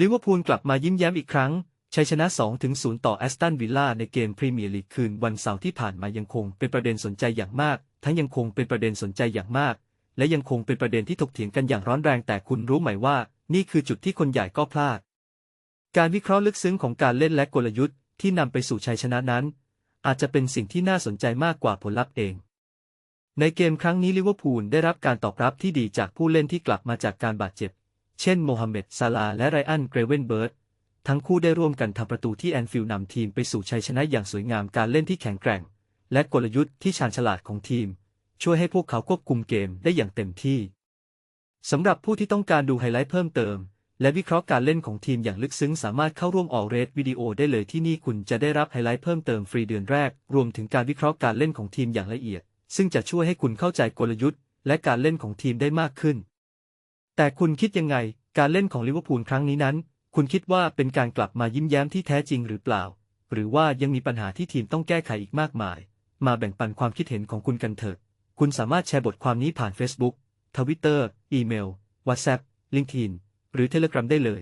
ลิเวอร์พูลกลับมายิ้มแย้มอีกครั้ง ชัยชนะ 2-0 ต่อแอสตันวิลล่าในเกมพรีเมียร์ลีกคืนวันเสาร์ที่ผ่านมายังคงเป็นประเด็นสนใจอย่างมาก ทั้งยังคงเป็นประเด็นสนใจอย่างมาก และยังคงเป็นประเด็นที่ถกเถียงกันอย่างร้อนแรงแต่คุณรู้ไหมว่า นี่คือจุดที่คนใหญ่ก็พลาด การวิเคราะห์ลึกซึ้งของการเล่นและกลยุทธ์ที่นำไปสู่ชัยชนะนั้น อาจจะเป็นสิ่งที่น่าสนใจมากกว่าผลลัพธ์เองในเกมครั้งนี้ลิเวอร์พูลได้รับการตอบรับที่ดีจากผู้เล่นที่กลับมาจากการบาดเจ็บ เช่นโมฮัมเหม็ดซาลาและไรอันเกรเวนเบิร์ตทั้งคู่ได้ร่วมกันทำประตูที่แอนฟิลด์นำทีมไปสู่ชัยชนะอย่างสวยงามการเล่นที่แข็งแกร่ง และกลยุทธ์ที่ชาญฉลาดของทีม ช่วยให้พวกเขาควบคุมเกมได้อย่างเต็มที่สำหรับผู้ที่ต้องการดูไฮไลท์เพิ่มเติม และวิเคราะห์การเล่นของทีมอย่างลึกซึ้งสามารถเข้าร่วมออกเรทวิดีโอได้เลยที่นี่คุณจะได้รับไฮไลท์เพิ่มเติมฟรีเดือนแรก รวมถึงการวิเคราะห์การเล่นของทีมอย่างละเอียด ซึ่งจะช่วยให้คุณเข้าใจกลยุทธ์ และการเล่นของทีมได้มากขึ้น แต่คุณคิดยังไง การเล่นของลิเวอร์พูลครั้งนี้นั้น คุณคิดว่าเป็นการกลับมายิ้มแย้มที่แท้จริงหรือเปล่า หรือว่ายังมีปัญหาที่ทีมต้องแก้ไขอีกมากมาย มาแบ่งปันความคิดเห็นของคุณกันเถอะ คุณสามารถแชร์บทความนี้ผ่าน Facebook Twitter อีเมล WhatsApp LinkedIn หรือ Telegram ได้เลย